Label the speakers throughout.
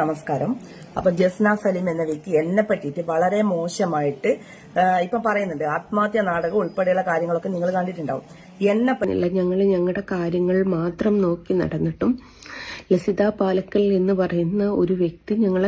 Speaker 1: നമസ്കാരം. അപ്പൊ ജസ്ന സലീം എന്ന വ്യക്തി എന്നെ പറ്റിയിട്ട് വളരെ മോശമായിട്ട് ഇപ്പൊ പറയുന്നുണ്ട്. ആത്മഹത്യ നാടകം ഉൾപ്പെടെയുള്ള കാര്യങ്ങളൊക്കെ നിങ്ങൾ കണ്ടിട്ടുണ്ടാവും. എന്നെ പറ്റി
Speaker 2: അല്ല ഞങ്ങൾ ഞങ്ങളുടെ കാര്യങ്ങൾ മാത്രം നോക്കി നടന്നിട്ടും ലസിത പാലക്കൽ എന്ന് പറയുന്ന ഒരു വ്യക്തി ഞങ്ങൾ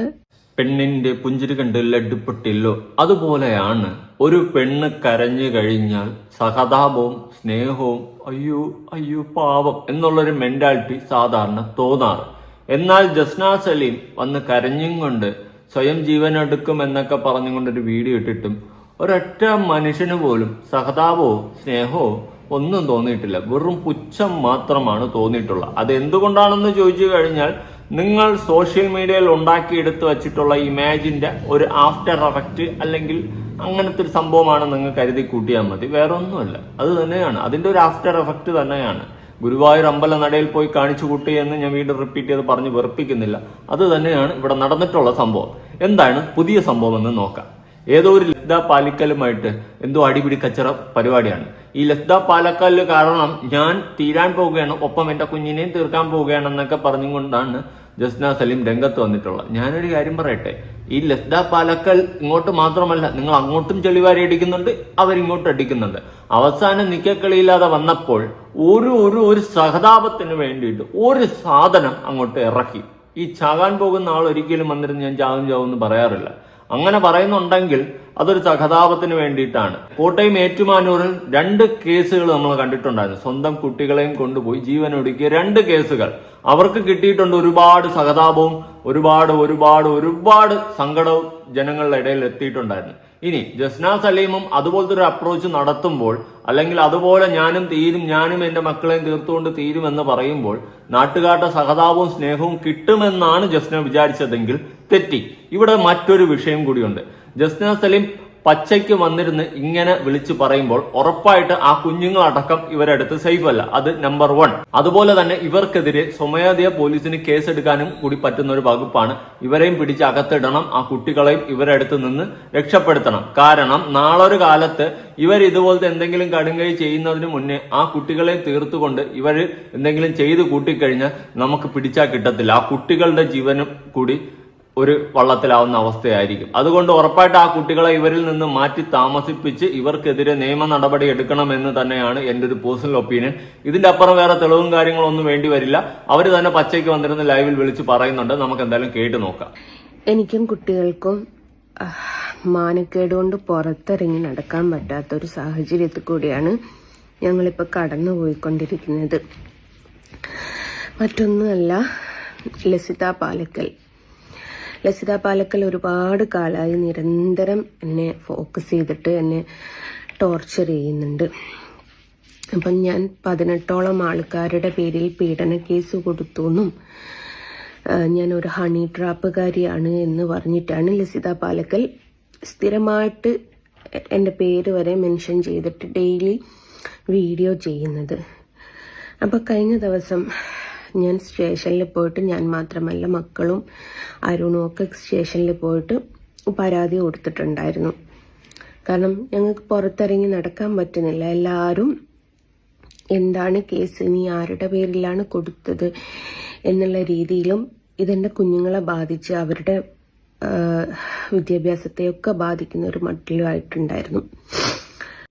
Speaker 3: പെണ്ണിന്റെ പുഞ്ചിരി കണ്ട് ലഡ്ഡുപൊട്ടില്ലോ അതുപോലെയാണ് ഒരു പെണ്ണ് കരഞ്ഞു കഴിഞ്ഞാൽ സഹതാപവും സ്നേഹവും അയ്യോ അയ്യോ പാവം എന്നുള്ളൊരു മെന്റാലിറ്റി സാധാരണ തോന്നാറ്. എന്നാൽ ജസ്ന സലീം വന്ന് കരഞ്ഞും കൊണ്ട് സ്വയം ജീവനെടുക്കും എന്നൊക്കെ പറഞ്ഞുകൊണ്ടൊരു വീഡിയോ ഇട്ടിട്ടും ഒരൊറ്റ മനുഷ്യന് പോലും സഹതാപോ സ്നേഹമോ ഒന്നും തോന്നിയിട്ടില്ല. വെറും പുച്ഛം മാത്രമാണ് തോന്നിയിട്ടുള്ളത്. അത് എന്തുകൊണ്ടാണെന്ന് ചോദിച്ചു കഴിഞ്ഞാൽ നിങ്ങൾ സോഷ്യൽ മീഡിയയിൽ ഉണ്ടാക്കിയെടുത്ത് വച്ചിട്ടുള്ള ഇമേജിന്റെ ഒരു ആഫ്റ്റർ എഫക്റ്റ് അല്ലെങ്കിൽ അങ്ങനത്തെ ഒരു സംഭവമാണ് നിങ്ങൾ കരുതി കൂട്ടിയാൽ മതി. വേറെ ഒന്നുമല്ല അത് തന്നെയാണ്. അതിന്റെ ഒരു ആഫ്റ്റർ എഫക്റ്റ് തന്നെയാണ്. ഗുരുവായൂർ അമ്പല നടയിൽ പോയി കാണിച്ചു കൂട്ടി എന്ന് ഞാൻ വീണ്ടും റിപ്പീറ്റ് ചെയ്ത് പറഞ്ഞ് വെറുപ്പിക്കുന്നില്ല. അത് തന്നെയാണ് ഇവിടെ നടന്നിട്ടുള്ള സംഭവം. എന്താണ് പുതിയ സംഭവം എന്ന് നോക്കാം. ഏതോ ഒരു ലസ്ദ പാലിക്കലുമായിട്ട് എന്തോ അടിപിടി കച്ചറ പരിപാടിയാണ്. ഈ ലസ്ദ പാലക്കൽ കാരണം ഞാൻ തീരാൻ പോവുകയാണ് ഒപ്പം എന്റെ കുഞ്ഞിനെയും തീർക്കാൻ പോവുകയാണെന്നൊക്കെ പറഞ്ഞുകൊണ്ടാണ് ജസ്ന സലീം രംഗത്ത് വന്നിട്ടുള്ളത് ഞാനൊരു കാര്യം പറയട്ടെ. ഈ ലസ്ദ പാലക്കൽ ഇങ്ങോട്ട് മാത്രമല്ല നിങ്ങൾ അങ്ങോട്ടും ചെളിവാരി അടിക്കുന്നുണ്ട് അവരിങ്ങോട്ട് അടിക്കുന്നുണ്ട്. അവസാനം നിക്കക്കളിയില്ലാതെ വന്നപ്പോൾ ഒരു ഒരു ഒരു സഹതാപത്തിന് വേണ്ടിയിട്ട് ഒരു സാധനം അങ്ങോട്ട് ഇറക്കി. ഈ ചാകാൻ പോകുന്ന ആൾ ഒരിക്കലും വന്നിരുന്ന് ഞാൻ ചാകും ചാവും എന്ന് പറയാറില്ല. അങ്ങനെ പറയുന്നുണ്ടെങ്കിൽ അതൊരു സഹതാപത്തിന് വേണ്ടിയിട്ടാണ്. കോട്ടയം ഏറ്റുമാനൂരിൽ രണ്ട് കേസുകൾ നമ്മൾ കണ്ടിട്ടുണ്ടായിരുന്നു. സ്വന്തം കുട്ടികളെയും കൊണ്ടുപോയി ജീവനൊടുക്കിയ രണ്ട് കേസുകൾ. അവർക്ക് കിട്ടിയിട്ടുണ്ട് ഒരുപാട് സഹതാപവും ഒരുപാട് ഒരുപാട് ഒരുപാട് സങ്കടവും ജനങ്ങളുടെ ഇടയിൽ എത്തിയിട്ടുണ്ടായിരുന്നു. ഇനി ജസ്ന സലീമും അതുപോലത്തെ ഒരു അപ്രോച്ച് നടത്തുമ്പോൾ അല്ലെങ്കിൽ അതുപോലെ ഞാനും തീരും ഞാനും എന്റെ മക്കളെയും തീർത്തുകൊണ്ട് തീരുമെന്ന് പറയുമ്പോൾ നാട്ടുകാരുടെ സഹതാപവും സ്നേഹവും കിട്ടുമെന്നാണ് ജസ്ന വിചാരിച്ചതെങ്കിൽ തെറ്റി. ഇവിടെ മറ്റൊരു വിഷയം കൂടിയുണ്ട്. ജസ്ന സലീം പച്ചയ്ക്ക് വന്നിരുന്ന് ഇങ്ങനെ വിളിച്ചു പറയുമ്പോൾ ഉറപ്പായിട്ട് ആ കുഞ്ഞുങ്ങളടക്കം ഇവരടുത്ത് സേഫ് അല്ല അത് നമ്പർ വൺ അതുപോലെ തന്നെ ഇവർക്കെതിരെ സ്വമേധയ പോലീസിന് കേസെടുക്കാനും കൂടി പറ്റുന്ന ഒരു വകുപ്പാണ്. ഇവരെയും പിടിച്ച് അകത്തിടണം. ആ കുട്ടികളെയും ഇവരടുത്ത് നിന്ന് രക്ഷപ്പെടുത്തണം. കാരണം നാളൊരു കാലത്ത് ഇവർ ഇതുപോലത്തെ എന്തെങ്കിലും കടുങ്കൈ ചെയ്യുന്നതിന് മുന്നേ ആ കുട്ടികളെ തീർത്തുകൊണ്ട് ഇവർ എന്തെങ്കിലും ചെയ്ത് കൂട്ടിക്കഴിഞ്ഞാൽ നമുക്ക് പിടിച്ചാൽ കിട്ടത്തില്ല. ആ കുട്ടികളുടെ ജീവനും കൂടി ഒരു വള്ളത്തിലാവുന്ന അവസ്ഥയായിരിക്കും. അതുകൊണ്ട് ഉറപ്പായിട്ട് ആ കുട്ടികളെ ഇവരിൽ നിന്ന് മാറ്റി താമസിപ്പിച്ച് ഇവർക്കെതിരെ നിയമ നടപടി എടുക്കണമെന്ന് തന്നെയാണ് എന്റെ ഒരു പേഴ്സണൽ ഒപ്പീനിയൻ ഇതിന്റെ അപ്പുറം വേറെ തെളിവും കാര്യങ്ങളൊന്നും വേണ്ടി വരില്ല. അവർ തന്നെ പച്ചയ്ക്ക് വന്നിരുന്ന ലൈവിൽ വിളിച്ച് പറയുന്നുണ്ട്. നമുക്ക് എന്തായാലും കേട്ട് നോക്കാം.
Speaker 2: എനിക്കും കുട്ടികൾക്കും മാനക്കേട് കൊണ്ട് പുറത്തിറങ്ങി നടക്കാൻ പറ്റാത്ത ഒരു സാഹചര്യത്തിൽ കൂടിയാണ് ഞങ്ങളിപ്പോൾ കടന്നു പോയിക്കൊണ്ടിരിക്കുന്നത് മറ്റൊന്നുമല്ല ലസിത പാലക്കൽ. ലസിത പാലക്കൽ ഒരുപാട് കാലമായി നിരന്തരം എന്നെ ഫോക്കസ് ചെയ്തിട്ട് എന്നെ ടോർച്ചർ ചെയ്യുന്നുണ്ട്. അപ്പം ഞാൻ പതിനെട്ടോളം ആൾക്കാരുടെ പേരിൽ പീഡന കേസ് കൊടുത്തു എന്നും ഞാൻ ഒരു ഹണി ട്രാപ്പുകാരിയാണ് എന്ന് പറഞ്ഞിട്ടാണ് ലസിത പാലക്കൽ സ്ഥിരമായിട്ട് എന്റെ പേര് വരെ മെൻഷൻ ചെയ്തിട്ട് ഡെയിലി വീഡിയോ ചെയ്യുന്നത്. അപ്പോൾ കഴിഞ്ഞ ദിവസം ഞാൻ സ്റ്റേഷനിൽ പോയിട്ട് ഞാൻ മാത്രമല്ല മക്കളും അരുണും ഒക്കെ സ്റ്റേഷനിൽ പോയിട്ട് പരാതി കൊടുത്തിട്ടുണ്ടായിരുന്നു. കാരണം ഞങ്ങൾക്ക് പുറത്തിറങ്ങി നടക്കാൻ പറ്റുന്നില്ല. എല്ലാവരും എന്താണ് കേസ് ഇനി ആരുടെ പേരിലാണ് കൊടുത്തത് എന്നുള്ള രീതിയിലും ഇതെന്റെ കുഞ്ഞുങ്ങളെ ബാധിച്ച് അവരുടെ വിദ്യാഭ്യാസത്തെയൊക്കെ ബാധിക്കുന്ന ഒരു മട്ടിലുമായിട്ടുണ്ടായിരുന്നു.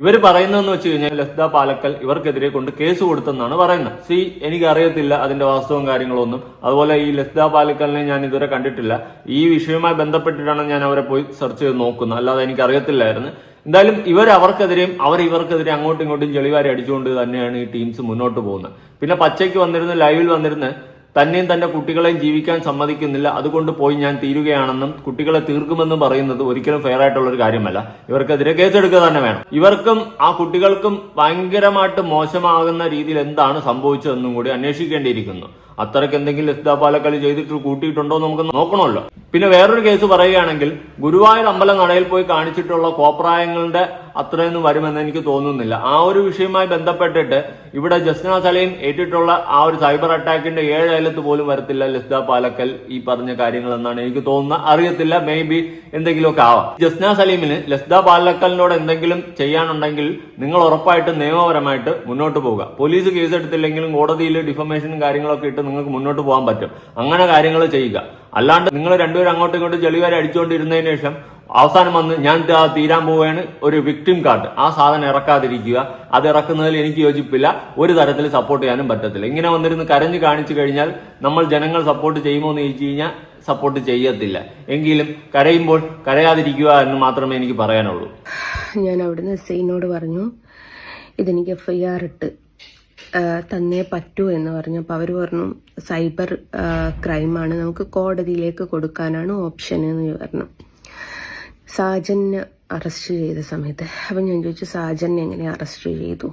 Speaker 3: ഇവർ പറയുന്നതെന്ന് വെച്ച് കഴിഞ്ഞാൽ ലസ്ദ പാലക്കൽ ഇവർക്കെതിരെ കൊണ്ട് കേസ് കൊടുത്തെന്നാണ് പറയുന്നത്. സി എനിക്ക് അറിയത്തില്ല അതിന്റെ വാസ്തവവും കാര്യങ്ങളൊന്നും. അതുപോലെ ഈ ലസ്ദ പാലക്കലിനെ ഞാൻ ഇതുവരെ കണ്ടിട്ടില്ല. ഈ വിഷയവുമായി ബന്ധപ്പെട്ടിട്ടാണ് ഞാൻ അവരെ പോയി സെർച്ച് ചെയ്ത് നോക്കുന്നത്. അല്ലാതെ എനിക്ക് അറിയത്തില്ലായിരുന്നു എന്തായാലും ഇവർ അവർക്കെതിരെയും അവർ ഇവർക്കെതിരെ അങ്ങോട്ടും ഇങ്ങോട്ടും ചെളിവാരി അടിച്ചുകൊണ്ട് തന്നെയാണ് ഈ ടീംസ് മുന്നോട്ട് പോകുന്നത്. പിന്നെ പച്ചയ്ക്ക് വന്നിരുന്ന് ലൈവിൽ വന്നിരുന്ന് തന്നെയും തന്റെ കുട്ടികളെയും ജീവിക്കാൻ സമ്മതിക്കുന്നില്ല. അതുകൊണ്ട് പോയി ഞാൻ തീരുകയാണെന്നും കുട്ടികളെ തീർക്കുമെന്നും പറയുന്നത് ഒരിക്കലും ഫെയർ ആയിട്ടുള്ള ഒരു കാര്യമല്ല. ഇവർക്കെതിരെ കേസെടുക്കുക തന്നെ വേണം. ഇവർക്കും ആ കുട്ടികൾക്കും ഭയങ്കരമായിട്ട് മോശമാകുന്ന രീതിയിൽ എന്താണ് സംഭവിച്ചതെന്നും കൂടി അന്വേഷിക്കേണ്ടിയിരിക്കുന്നു. അത്രയ്ക്ക് എന്തെങ്കിലും ലസിത പാലക്കളി ചെയ്തിട്ട് കൂട്ടിയിട്ടുണ്ടോ നമുക്ക് നോക്കണമല്ലോ. പിന്നെ വേറൊരു കേസ് പറയുകയാണെങ്കിൽ ഗുരുവായൂർ അമ്പലം നടയിൽ പോയി കാണിച്ചിട്ടുള്ള കോപ്രായങ്ങളുടെ അത്രയൊന്നും വരുമെന്ന് എനിക്ക് തോന്നുന്നില്ല. ആ ഒരു വിഷയവുമായി ബന്ധപ്പെട്ടിട്ട് ഇവിടെ ജസ്ന സലീം ഏറ്റിട്ടുള്ള ആ ഒരു സൈബർ അറ്റാക്കിന്റെ ഏഴ് അയലത്ത് പോലും വരത്തില്ല ലസിത പാലക്കൽ ഈ പറഞ്ഞ കാര്യങ്ങൾ എന്നാണ് എനിക്ക് തോന്നുന്നത്. അറിയത്തില്ല മേ ബി എന്തെങ്കിലുമൊക്കെ ആവാം. ജസ്ന സലീമിന് ലസിത പാലക്കലിനോട് എന്തെങ്കിലും ചെയ്യാനുണ്ടെങ്കിൽ നിങ്ങൾ ഉറപ്പായിട്ട് നിയമപരമായിട്ട് മുന്നോട്ട് പോവുക. പോലീസ് കേസ് എടുത്തില്ലെങ്കിലും കോടതിയിൽ ഡിഫമേഷനും കാര്യങ്ങളൊക്കെ ഇട്ട് നിങ്ങൾക്ക് മുന്നോട്ട് പോകാൻ പറ്റും. അങ്ങനെ കാര്യങ്ങൾ ചെയ്യുക. അല്ലാണ്ട് നിങ്ങൾ രണ്ടുപേരും അങ്ങോട്ടും ഇങ്ങോട്ടും ചെളിവരെ അടിച്ചുകൊണ്ടിരുന്നതിന് ശേഷം അവസാനം വന്ന് ഞാൻ തീരാൻ പോവുകയാണ് ഒരു വിക്ടിം കാർഡ് ആ സാധനം ഇറക്കാതിരിക്കുക. അത് ഇറക്കുന്നതിൽ എനിക്ക് യോജിപ്പില്ല. ഒരു തരത്തിൽ സപ്പോർട്ട് ചെയ്യാനും പറ്റത്തില്ല. ഇങ്ങനെ വന്നിരുന്ന് കരഞ്ഞു കാണിച്ചു കഴിഞ്ഞാൽ നമ്മൾ ജനങ്ങൾ സപ്പോർട്ട് ചെയ്യുമോ എന്ന് ചോദിച്ചു കഴിഞ്ഞാൽ സപ്പോർട്ട് ചെയ്യത്തില്ല. എങ്കിലും കരയുമ്പോൾ കരയാതിരിക്കുക എന്ന് മാത്രമേ എനിക്ക് പറയാനുള്ളൂ.
Speaker 2: ഞാൻ അവിടുന്ന് എസ് ഐനോട് പറഞ്ഞു ഇതെനിക്ക് എഫ് ഐ ആർ ഇട്ട് തന്നേ പറ്റൂ എന്ന് പറഞ്ഞപ്പോൾ അവർ പറഞ്ഞു സൈബർ ക്രൈമാണ്. നമുക്ക് കോടതിയിലേക്ക് കൊടുക്കാനാണ് ഓപ്ഷൻ എന്ന് പറഞ്ഞു. സാജനെ അറസ്റ്റ് ചെയ്ത സമയത്ത് അപ്പം ഞാൻ ചോദിച്ചു സാജനെ എങ്ങനെ അറസ്റ്റ് ചെയ്തു?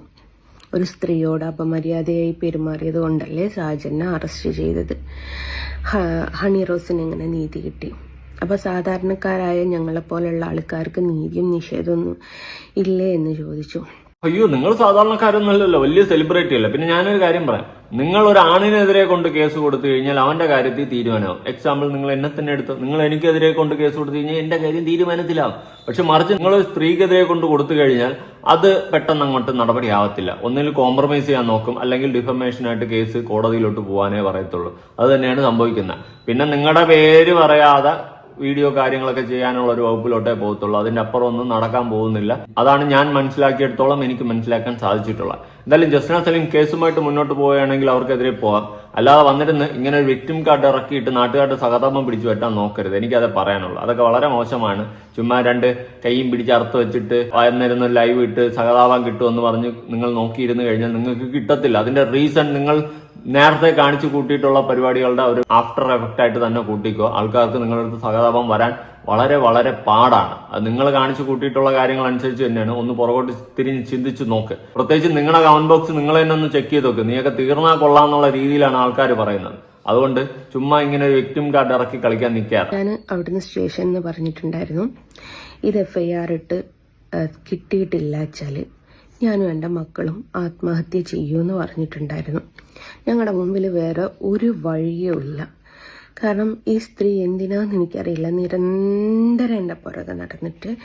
Speaker 2: ഒരു സ്ത്രീയോട് അപമര്യാദയായി പെരുമാറിയത് കൊണ്ടല്ലേ സാജനെ അറസ്റ്റ് ചെയ്തത്? ഹണി റോസിന് എങ്ങനെ നീതി കിട്ടി? അപ്പോൾ സാധാരണക്കാരായ ഞങ്ങളെപ്പോലുള്ള ആൾക്കാർക്ക് നീതിയും നിഷേധമൊന്നും ഇല്ലേ എന്ന് ചോദിച്ചു.
Speaker 3: അയ്യോ നിങ്ങൾ സാധാരണക്കാരൊന്നുമല്ലല്ലോ വലിയ സെലിബ്രിറ്റി അല്ല? പിന്നെ ഞാനൊരു കാര്യം പറയാം. നിങ്ങൾ ഒരു ആണിനെതിരെ കൊണ്ട് കേസ് കൊടുത്തു കഴിഞ്ഞാൽ അവന്റെ കാര്യത്തിൽ തീരുമാനമാവും. എക്സാമ്പിൾ നിങ്ങൾ എന്നെ തന്നെ എടുത്തു. നിങ്ങൾ എനിക്കെതിരെ കൊണ്ട് കേസ് കൊടുത്തു കഴിഞ്ഞാൽ എന്റെ കാര്യം തീരുമാനത്തിലാവും. പക്ഷെ മറിച്ച് നിങ്ങൾ സ്ത്രീക്കെതിരെ കൊണ്ട് കൊടുത്തു കഴിഞ്ഞാൽ അത് പെട്ടെന്ന് അങ്ങോട്ട് നടപടിയാവത്തില്ല. ഒന്നിൽ കോംപ്രമൈസ് ചെയ്യാൻ നോക്കും. അല്ലെങ്കിൽ ഡിഫമേഷനായിട്ട് കേസ് കോടതിയിലോട്ട് പോകാനേ പറയത്തുള്ളൂ. അത് തന്നെയാണ് സംഭവിക്കുന്നത്. പിന്നെ നിങ്ങളുടെ പേര് പറയാതെ വീഡിയോ കാര്യങ്ങളൊക്കെ ചെയ്യാനുള്ള ഒരു വകുപ്പിലോട്ടേ പോകത്തുള്ളൂ. അതിന്റെ അപ്പുറം ഒന്നും നടക്കാൻ പോകുന്നില്ല. അതാണ് ഞാൻ മനസ്സിലാക്കിയെടുത്തോളം എനിക്ക് മനസ്സിലാക്കാൻ സാധിച്ചിട്ടുള്ളത് എന്തായാലും ജസ്ന സലീം കേസുമായിട്ട് മുന്നോട്ട് പോവുകയാണെങ്കിൽ അവർക്കെതിരെ പോവാം. അല്ലാതെ വന്നിരുന്ന് ഇങ്ങനെ ഒരു വിക്ടിം കാർഡ് ഇറക്കിയിട്ട് നാട്ടുകാരുടെ സഹതാപം പിടിച്ചു വെട്ടാൻ നോക്കരുത്. എനിക്കത് പറയാനുള്ളൂ. അതൊക്കെ വളരെ മോശമാണ്. ചുമ്മാ രണ്ട് കൈയും പിടിച്ച് അറുത്ത് വെച്ചിട്ട് വന്നിരുന്ന് ലൈവ് ഇട്ട് സഹതാപം കിട്ടുമെന്ന് പറഞ്ഞ് നിങ്ങൾ നോക്കിയിരുന്നു കഴിഞ്ഞാൽ നിങ്ങൾക്ക് കിട്ടത്തില്ല. അതിന്റെ റീസൺ നിങ്ങൾ നേരത്തെ കാണിച്ചു കൂട്ടിയിട്ടുള്ള പരിപാടികളുടെ ഒരു ആഫ്റ്റർ എഫക്റ്റ് ആയിട്ട് തന്നെ കൂട്ടിക്കോ. ആൾക്കാർക്ക് നിങ്ങളുടെ അടുത്ത് സഹതാപം വരാൻ വളരെ വളരെ പാടാണ്. അത് നിങ്ങൾ കാണിച്ചു കൂട്ടിയിട്ടുള്ള കാര്യങ്ങൾ അനുസരിച്ച് തന്നെയാണ്. ഒന്ന് പുറകോട്ട് തിരിഞ്ഞ് ചിന്തിച്ച് നോക്ക്. പ്രത്യേകിച്ച് നിങ്ങളുടെ കമന്റ് ബോക്സ് നിങ്ങൾ തന്നെ ഒന്ന് ചെക്ക് ചെയ്ത് നോക്ക്. നീയൊക്കെ തീർന്നാൽ കൊള്ളാന്നുള്ള രീതിയിലാണ് ആൾക്കാർ പറയുന്നത്. അതുകൊണ്ട് ചുമ്മാ ഇങ്ങനെ ഒരു വ്യക്തിം കാർഡ് ഇറക്കി കളിക്കാൻ നിൽക്കാറ്.
Speaker 2: ഞാൻ അവിടുന്ന് സ്റ്റേഷൻ എന്ന് പറഞ്ഞിട്ടുണ്ടായിരുന്നു. ഇത് എഫ് ഐ ആർ ഇട്ട് കിട്ടിയിട്ടില്ല വെച്ചാൽ ഞാനും എന്റെ മക്കളും ആത്മഹത്യ ചെയ്യുമെന്ന് പറഞ്ഞിട്ടുണ്ടായിരുന്നു. ഞങ്ങളുടെ മുമ്പിൽ വേറെ ഒരു വഴിയേ ഇല്ല കാരണം ഈ സ്ത്രീ എന്തിനാന്ന് എനിക്കറിയില്ല. നിരന്തരം എന്റെ പുറകെ നടന്നിട്ട്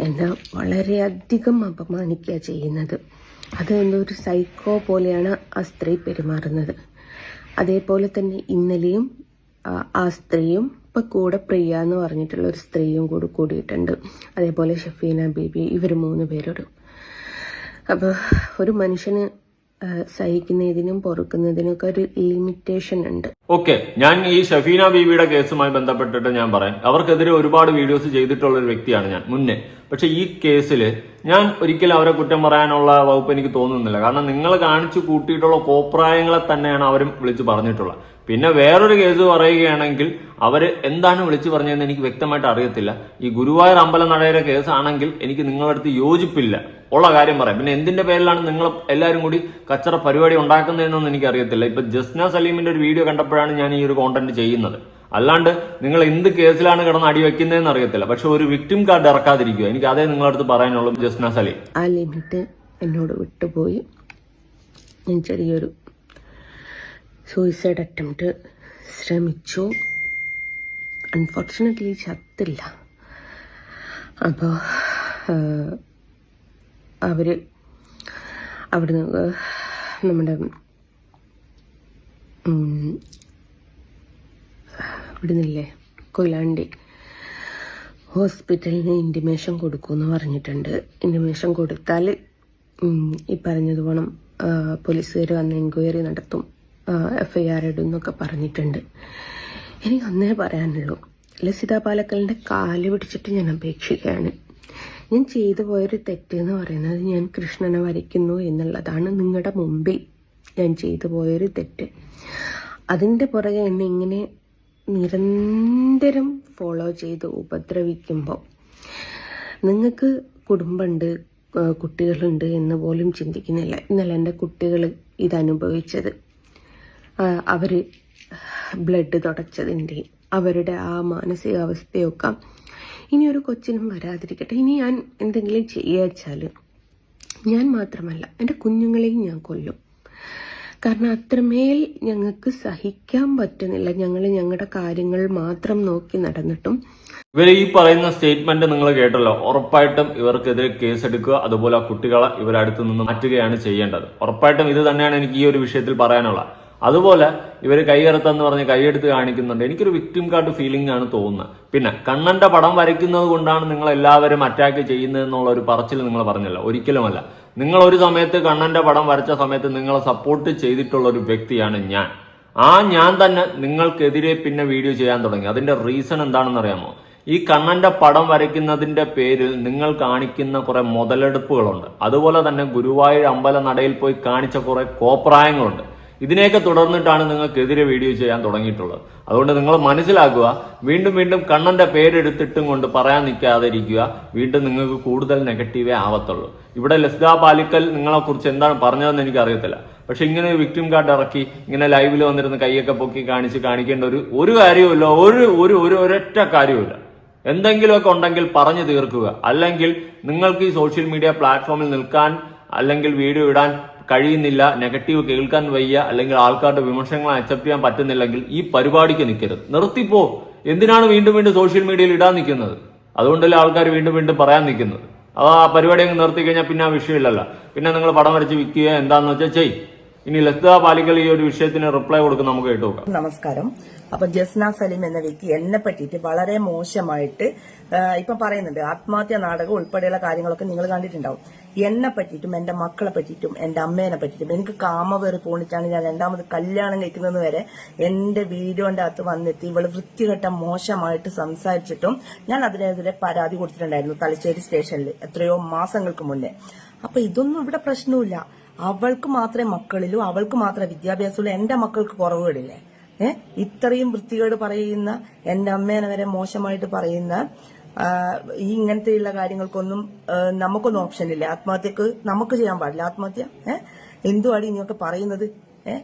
Speaker 2: എന്നെ വളരെയധികം അപമാനിക്കുക ചെയ്യുന്നത്. അത് എന്തോ ഒരു സൈക്കോ പോലെയാണ് ആ സ്ത്രീ പെരുമാറുന്നത്. അതേപോലെ തന്നെ ഇന്നലെയും ആ, സ്ത്രീയും ഇപ്പം കൂടെ പ്രിയ എന്ന് പറഞ്ഞിട്ടുള്ള ഒരു സ്ത്രീയും കൂടി കൂടിയിട്ടുണ്ട്. അതേപോലെ ഷഫീന ബേബി ഇവർ മൂന്ന് പേരോട്. അപ്പോൾ ഒരു മനുഷ്യന് സഹിക്കുന്നതിനും പൊറുക്കുന്നതിനും പൊറുക്കുന്നതിനൊക്കെ ഒരു ലിമിറ്റേഷൻ ഉണ്ട്.
Speaker 3: ഓക്കെ ഞാൻ ഈ ഷഫീന ബീവിയുടെ കേസുമായി ബന്ധപ്പെട്ടിട്ട് ഞാൻ പറയാം. അവർക്കെതിരെ ഒരുപാട് വീഡിയോസ് ചെയ്തിട്ടുള്ള ഒരു വ്യക്തിയാണ് ഞാൻ മുന്നേ. പക്ഷെ ഈ കേസിൽ ഞാൻ ഒരിക്കലും അവരെ കുറ്റം പറയാനുള്ള വകുപ്പ് എനിക്ക് തോന്നുന്നില്ല. കാരണം നിങ്ങൾ കാണിച്ചു കൂട്ടിയിട്ടുള്ള കോപ്രായങ്ങളെ തന്നെയാണ് അവരും വിളിച്ചു പറഞ്ഞിട്ടുള്ളത്. പിന്നെ വേറൊരു കേസ് പറയുകയാണെങ്കിൽ അവർ എന്താണ് വിളിച്ചു പറഞ്ഞതെന്ന് എനിക്ക് വ്യക്തമായിട്ട് അറിയത്തില്ല. ഈ ഗുരുവായൂർ അമ്പലം നടയുടെ കേസാണെങ്കിൽ എനിക്ക് നിങ്ങളുടെ അടുത്ത് യോജിപ്പില്ല. ഉള്ള കാര്യം പറയാം. പിന്നെ എന്തിന്റെ പേരിലാണ് നിങ്ങൾ എല്ലാവരും കൂടി കച്ചറ പരിപാടി ഉണ്ടാക്കുന്നതെന്നൊന്നും എനിക്കറിയത്തില്ല. ഇപ്പൊ ജസ്ന സലീമിന്റെ ഒരു വീഡിയോ കണ്ടപ്പോഴാണ് ഞാൻ ഈ ഒരു കോണ്ടന്റ് ചെയ്യുന്നത്. അല്ലാണ്ട് നിങ്ങൾ എന്ത് കേസിലാണ് കിടന്ന് അടി വെക്കുന്നതെന്ന് അറിയത്തില്ല. പക്ഷെ ഒരു വിക്ടിം കാർഡ് ഇറക്കാതിരിക്കുക. എനിക്ക് അതേ നിങ്ങളടുത്ത് പറയാനുള്ളൂ ജസ്ന സലീം.
Speaker 2: ആ ലിമിറ്റ് എന്നോട് വിട്ടുപോയി. ഞാൻ ചെറിയൊരു സൂയിസൈഡ് അറ്റംപ്റ്റ് ശ്രമിച്ചു. അൺഫോർച്ചുനേറ്റ്ലി ചത്തില്ല. അപ്പോൾ അവർ അവിടുന്ന് നമ്മുടെ ഇവിടുന്നില്ലേ? കൊയിലാണ്ടി ഹോസ്പിറ്റലിന് ഇന്റിമേഷൻ കൊടുക്കുമെന്ന് പറഞ്ഞിട്ടുണ്ട്. ഇന്റിമേഷൻ കൊടുത്താൽ ഈ പറഞ്ഞത് വേണം പോലീസുകാർ വന്ന് എൻക്വയറി നടത്തും എഫ് ഐ ആർ ഇടും എന്നൊക്കെ പറഞ്ഞിട്ടുണ്ട്. എനിക്ക് അന്നേ പറയാനുള്ളൂ ലസിത പാലക്കലിന്റെ കാൽ പിടിച്ചിട്ട് ഞാൻ അപേക്ഷിക്കുകയാണ്. ഞാൻ ചെയ്തു പോയൊരു തെറ്റ് എന്ന് പറയുന്നത് ഞാൻ കൃഷ്ണനെ വരയ്ക്കുന്നു എന്നുള്ളതാണ് നിങ്ങളുടെ മുമ്പിൽ ഞാൻ ചെയ്തു പോയൊരു തെറ്റ്. അതിന്റെ പുറകെ എന്നെ ഇങ്ങനെ നിരന്തരം ഫോളോ ചെയ്ത് ഉപദ്രവിക്കുമ്പോൾ നിങ്ങൾക്ക് കുടുംബമുണ്ട് കുട്ടികളുണ്ട് എന്ന് പോലും ചിന്തിക്കുന്നില്ല. ഇന്നലെ എന്റെ കുട്ടികൾ ഇതനുഭവിച്ചത്. അവർ ബ്ലഡ് തുടച്ചതിന്റെ അവരുടെ ആ മാനസികാവസ്ഥയൊക്കെ ഇനി ഒരു കൊച്ചിനും വരാതിരിക്കട്ടെ. ഇനി ഞാൻ എന്തെങ്കിലും ചെയ്യുക വെച്ചാൽ ഞാൻ മാത്രമല്ല എന്റെ കുഞ്ഞുങ്ങളെയും ഞാൻ കൊല്ലും. കാരണം അത്രമേൽ ഞങ്ങൾക്ക് സഹിക്കാൻ പറ്റുന്നില്ല. ഞങ്ങൾ ഞങ്ങളുടെ കാര്യങ്ങൾ മാത്രം നോക്കി നടന്നിട്ടും.
Speaker 3: ഇവർ ഈ പറയുന്ന സ്റ്റേറ്റ്മെന്റ് നിങ്ങൾ കേട്ടല്ലോ. ഉറപ്പായിട്ടും ഇവർക്കെതിരെ കേസ് എടുക്കുക അതുപോലെ കുട്ടികളെ ഇവരടുത്തു നിന്ന് മാറ്റുകയാണ് ചെയ്യേണ്ടത്. ഉറപ്പായിട്ടും ഇത് തന്നെയാണ് എനിക്ക് ഈ ഒരു വിഷയത്തിൽ പറയാനുള്ളത്. അതുപോലെ ഇവർ കൈയെടുത്തെന്ന് പറഞ്ഞ് കൈയെടുത്ത് കാണിക്കുന്നുണ്ട്. എനിക്കൊരു വിക്ടിം കാർഡ് ഫീലിംഗ് ആണ് തോന്നുന്നത്. പിന്നെ കണ്ണന്റെ പടം വരയ്ക്കുന്നത് കൊണ്ടാണ് നിങ്ങൾ എല്ലാവരും അറ്റാക്ക് ചെയ്യുന്നത് എന്നുള്ള ഒരു പറച്ചിൽ നിങ്ങൾ പറഞ്ഞല്ലോ. ഒരിക്കലുമല്ല. നിങ്ങൾ ഒരു സമയത്ത് കണ്ണന്റെ പടം വരച്ച സമയത്ത് നിങ്ങളെ സപ്പോർട്ട് ചെയ്തിട്ടുള്ള ഒരു വ്യക്തിയാണ് ഞാൻ. ആ ഞാൻ തന്നെ നിങ്ങൾക്കെതിരെ പിന്നെ വീഡിയോ ചെയ്യാൻ തുടങ്ങി. അതിന്റെ റീസൺ എന്താണെന്ന് അറിയാമോ ഈ കണ്ണന്റെ പടം വരയ്ക്കുന്നതിന്റെ പേരിൽ നിങ്ങൾ കാണിക്കുന്ന കുറെ മുതലെടുപ്പുകളുണ്ട്. അതുപോലെ തന്നെ ഗുരുവായൂർ അമ്പല നടയിൽ പോയി കാണിച്ച കുറെ കോപ്രായങ്ങളുണ്ട്. ഇതിനെയൊക്കെ തുടർന്നിട്ടാണ് നിങ്ങൾക്കെതിരെ വീഡിയോ ചെയ്യാൻ തുടങ്ങിയിട്ടുള്ളത്. അതുകൊണ്ട് നിങ്ങൾ മനസ്സിലാക്കുക വീണ്ടും വീണ്ടും കണ്ണന്റെ പേരെടുത്തിട്ടും കൊണ്ട് പറയാൻ നിൽക്കാതിരിക്കുക വീണ്ടും നിങ്ങൾക്ക് കൂടുതൽ നെഗറ്റീവേ ആവത്തുള്ളൂ. ഇവിടെ ലസ്ദ പാലിക്കൽ നിങ്ങളെ കുറിച്ച് എന്താണ് പറഞ്ഞതെന്ന് എനിക്ക് അറിയത്തില്ല പക്ഷെ ഇങ്ങനെ ഒരു വിക്ടിം കാർഡ് ഇറക്കി ഇങ്ങനെ ലൈവിൽ വന്നിരുന്ന് കൈയൊക്കെ പൊക്കി കാണിച്ച് കാണിക്കേണ്ട ഒരു ഒരു കാര്യവുമില്ല. ഒരു ഒരു ഒരു ഒരൊറ്റ കാര്യവുമില്ല. എന്തെങ്കിലുമൊക്കെ ഉണ്ടെങ്കിൽ പറഞ്ഞു തീർക്കുക. അല്ലെങ്കിൽ നിങ്ങൾക്ക് ഈ സോഷ്യൽ മീഡിയ പ്ലാറ്റ്ഫോമിൽ നിൽക്കാൻ അല്ലെങ്കിൽ വീഡിയോ ഇടാൻ കഴിയുന്നില്ല നെഗറ്റീവ് കേൾക്കാൻ വയ്യ അല്ലെങ്കിൽ ആൾക്കാരുടെ വിമർശനങ്ങൾ അക്സെപ്റ്റ് ചെയ്യാൻ പറ്റുന്നില്ലെങ്കിൽ ഈ പരിപാടിക്ക് നിൽക്കരുത് നിർത്തിപ്പോ. എന്തിനാണ് വീണ്ടും വീണ്ടും സോഷ്യൽ മീഡിയയിൽ ഇടാൻ നിൽക്കുന്നത് അതുകൊണ്ടല്ലേ ആൾക്കാർ വീണ്ടും വീണ്ടും പറയാൻ നിൽക്കുന്നത് അത് ആ പരിപാടി അങ്ങ് നിർത്തി കഴിഞ്ഞാൽ പിന്നെ ആ വിഷയമില്ലല്ലോ പിന്നെ നിങ്ങൾ പടം വരച്ച് വിൽക്കുക എന്താന്ന് വെച്ചാൽ ചെയ് ഇനി ലളിത പാലിക്കൽ ഈ ഒരു വിഷയത്തിന് റിപ്ലൈ കൊടുക്കും നമുക്ക് കേട്ടു
Speaker 1: നമസ്കാരം. അപ്പൊ ജസ്ന സലീം എന്ന വ്യക്തി എന്നെ പറ്റിയിട്ട് വളരെ മോശമായിട്ട് ഇപ്പൊ പറയുന്നുണ്ട് ആത്മഹത്യ നാടകം ഉൾപ്പെടെയുള്ള കാര്യങ്ങളൊക്കെ നിങ്ങൾ കണ്ടിട്ടുണ്ടാവും. എന്നെ പറ്റിയിട്ടും എന്റെ മക്കളെ പറ്റിയിട്ടും എന്റെ അമ്മേനെ പറ്റിയിട്ടും എനിക്ക് കാമവേറി പോണിച്ചാണ് ഞാൻ രണ്ടാമത് കല്യാണം കഴിക്കുന്നത് വരെ എന്റെ വീഡിയോന്റെ അകത്ത് വന്നെത്തി ഇവൾ വൃത്തികെട്ട മോശമായിട്ട് സംസാരിച്ചിട്ടും ഞാൻ അതിനെതിരെ പരാതി കൊടുത്തിട്ടുണ്ടായിരുന്നു തലശ്ശേരി സ്റ്റേഷനിൽ എത്രയോ മാസങ്ങൾക്ക് മുന്നേ. അപ്പൊ ഇതൊന്നും ഇവിടെ പ്രശ്നമില്ല അവൾക്ക് മാത്രമേ മക്കളിലും അവൾക്ക് മാത്രമേ വിദ്യാഭ്യാസമുള്ളൂ എന്റെ മക്കൾക്ക് കുറവുകളില്ലേ ഏഹ് ഇത്രയും വൃത്തികേട് പറയുന്ന എന്റെ അമ്മേനെ വരെ മോശമായിട്ട് പറയുന്ന ഈ ഇങ്ങനത്തെയുള്ള കാര്യങ്ങൾക്കൊന്നും നമുക്കൊന്നും ഓപ്ഷൻ ഇല്ല. ആത്മഹത്യക്ക് നമുക്ക് ചെയ്യാൻ പാടില്ല. ആത്മഹത്യ ഏഹ് എന്തുവാടി നീയൊക്കെ പറയുന്നത്? ഏഹ്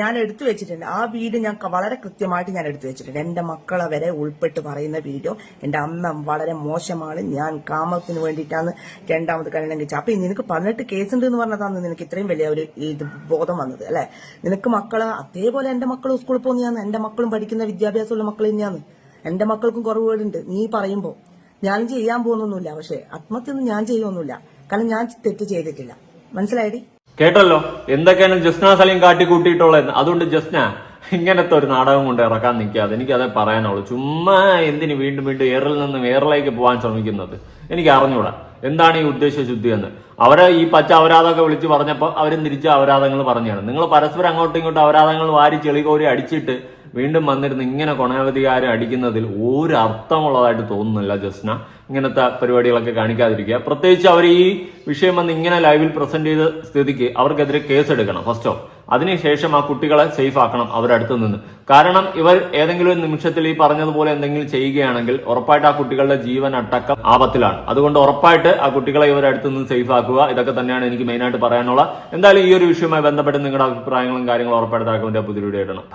Speaker 1: ഞാൻ എടുത്തു വെച്ചിട്ടുണ്ട്. ആ വീഡിയോ ഞാൻ വളരെ കൃത്യമായിട്ട് ഞാൻ എടുത്തു വെച്ചിട്ടുണ്ട്. എന്റെ മക്കളെ വരെ ഉൾപ്പെട്ട് പറയുന്ന വീഡിയോ എന്റെ അമ്മ വളരെ മോശമാണ്. ഞാൻ കാമത്തിന് വേണ്ടിയിട്ടാണ് രണ്ടാമത് കല്യാണം കഴിച്ചത്. അപ്പൊ നിനക്ക് പതിനെട്ട് ഉണ്ട് എന്ന് പറഞ്ഞതാണ് നിനക്ക് ഇത്രയും വലിയ ഒരു ഇത് ബോധം വന്നത് അല്ലെ? നിനക്ക് മക്കൾ അതേപോലെ എന്റെ മക്കൾ സ്കൂളിൽ പോകുന്നതാണ് എന്റെ മക്കളും പഠിക്കുന്ന വിദ്യാഭ്യാസമുള്ള മക്കൾ തന്നെയാണ് എന്റെ മക്കൾക്കും കുറവുകളുണ്ട് നീ പറയുമ്പോ ഞാൻ ചെയ്യാൻ പോകുന്നൊന്നുമില്ല. പക്ഷെ ആത്മഹത്യ ഞാൻ ചെയ്യൊന്നുമില്ല കാരണം ഞാൻ തെറ്റ് ചെയ്തിട്ടില്ല. മനസ്സിലായടി?
Speaker 3: കേട്ടല്ലോ? എന്തൊക്കെയാണ് ജസ്ന സലീം കാട്ടിക്കൂട്ടിയിട്ടുള്ളത്? അതുകൊണ്ട് ജസ്ന ഇങ്ങനത്തെ ഒരു നാടകം കൊണ്ട് ഇറക്കാൻ നിൽക്കാതെ എനിക്ക് അതേ പറയാനുള്ളൂ. ചുമ്മാ എന്തിന് വീണ്ടും വീണ്ടും എയറിൽ നിന്ന് ഏറിലേക്ക് പോകാൻ ശ്രമിക്കുന്നത്? എനിക്ക് അറിഞ്ഞൂടാ. എന്താണ് ഈ ഉദ്ദേശ ശുദ്ധി എന്ന്? അവരെ ഈ പച്ച അപരാധമൊക്കെ വിളിച്ച് പറഞ്ഞപ്പോൾ അവരും തിരിച്ച് അപരാധങ്ങൾ പറഞ്ഞാണ്. നിങ്ങൾ പരസ്പരം അങ്ങോട്ടും ഇങ്ങോട്ടും അപരാധങ്ങൾ വാരി ചെളികോരി അടിച്ചിട്ട് വീണ്ടും വന്നിരുന്ന് ഇങ്ങനെ കൊണാവധികാരം അടിക്കുന്നതിൽ ഒരു അർത്ഥമുള്ളതായിട്ട് തോന്നുന്നില്ല ജസ്ന. ഇങ്ങനത്തെ പരിപാടികളൊക്കെ കാണിക്കാതിരിക്കുക. പ്രത്യേകിച്ച് അവർ ഈ വിഷയം വന്ന് ഇങ്ങനെ ലൈവിൽ പ്രസന്റ് ചെയ്ത സ്ഥിതിക്ക് അവർക്കെതിരെ കേസ് എടുക്കണം ഫസ്റ്റ് ഓഫ് അതിനുശേഷം ആ കുട്ടികളെ സേഫ് ആക്കണം അവരടുത്ത് നിന്ന്. കാരണം ഇവർ ഏതെങ്കിലും ഒരു നിമിഷത്തിൽ ഈ പറഞ്ഞതുപോലെ എന്തെങ്കിലും ചെയ്യുകയാണെങ്കിൽ ഉറപ്പായിട്ട് ആ കുട്ടികളുടെ ജീവൻ അടക്കം ആപത്തിലാണ്. അതുകൊണ്ട് ഉറപ്പായിട്ട് ആ കുട്ടികളെ ഇവരടുത്ത് നിന്ന് സേഫ് ആക്കുക. ഇതൊക്കെ തന്നെയാണ് എനിക്ക് മെയിനായിട്ട് പറയാനുള്ള എന്തായാലും ഈ ഒരു വിഷയവുമായി ബന്ധപ്പെട്ട് നിങ്ങളുടെ അഭിപ്രായങ്ങളും കാര്യങ്ങളും ഉറപ്പായിട്ട് പുതിയ വീഡിയോ ഇടണം